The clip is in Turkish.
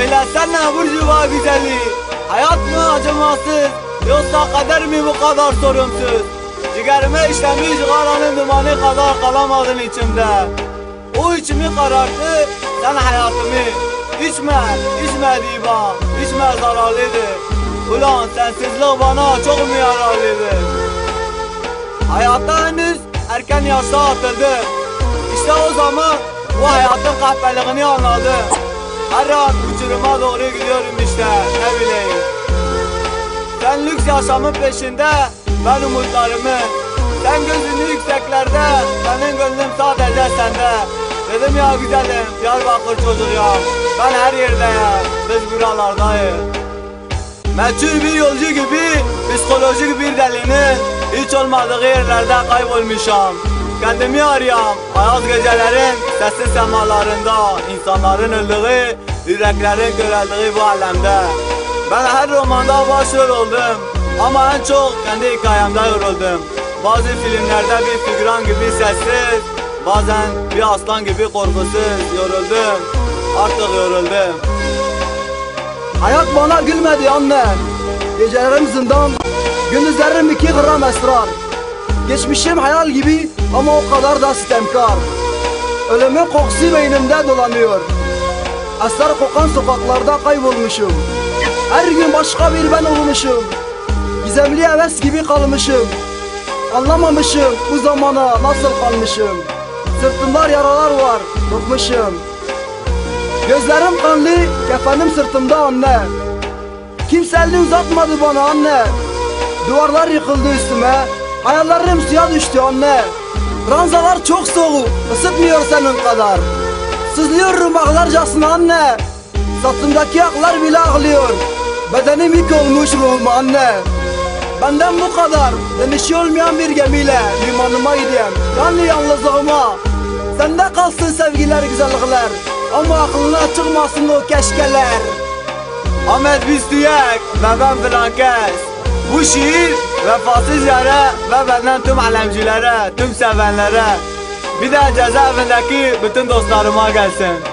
Söylesene burcuva güzeli? Hayat mı acımasız Yoksa kader mi bu kadar sorumsuz? Ciğerime işlemiş karanın dumanı kadar kalamadın içimde. O içimi kararttı sen hayatımı. İçme, içme diva, içme zararlıdır. Ulan sensizlik bana çok mu yararlıdır? Hayatta henüz erken yaşta atıldım İşte o zaman bu hayatın kahpeliğini anladım Her an uçuruma doğru gidiyorum işte ne bileyim. Sen lüks yaşamın peşinde ben umutlarımın Sen gözünü yükseklerde benim gönlüm sadece sende. Dedim ya güzelim Diyarbakır çocuğu ya Ben her yerdeyim biz buralardayız. Meçhul bir yolcu gibi psikolojik bir delinin hiç olmadığı yerlerde kaybolmuşam. Kendimi arıyorum ayaz gecelerin sessiz semalarında insanların öldüğü, yüreklerin köreldiği bu alemde. Ben her romanda başrol oldum ama en çok kendi hikayemde yoruldum. Bazı filmlerde bir figüran gibi sessiz, bazen bir aslan gibi korkusuz yoruldum. Artık yoruldum. Hayat bana gülmedi anne Gecelerim zindan Gündüzlerim iki gram esrar Geçmişim hayal gibi ama o kadar da sitemkar. Ölümün kokusu beynimde dolanıyor. Esrar kokan sokaklarda kaybolmuşum. Her gün başka bir ben olmuşum. Gizemli heves gibi kalmışım. Anlamamışım bu zamana nasıl kalmışım. Sırtımda yaralar var, dokmuşum Gözlerim kanlı, kefenim sırtımda anne. Kimse elini uzatmadı bana anne. Duvarlar yıkıldı üstüme Hayallerim suya düştü anne. Ranzalar çok soğuk, ısıtmıyor senin kadar. Sızlıyorum ağlarcasına anne. Satımdaki aklar bile ağlıyor. Bedenim yük olmuş ruhum anne. Benden bu kadar Dönüşü olmayan bir gemiyle Limanıma gideyim. Yani yalnızlığıma Sende kalsın sevgiler güzellikler. Ama aklına çıkmasın o keşkeler. Ahmet Büstüyek ve ben Blankes Bu şiir vefasız yere ve benden tüm alemcilere, tüm sevenlere. Bir de cezaevindeki bütün dostlarıma gelsin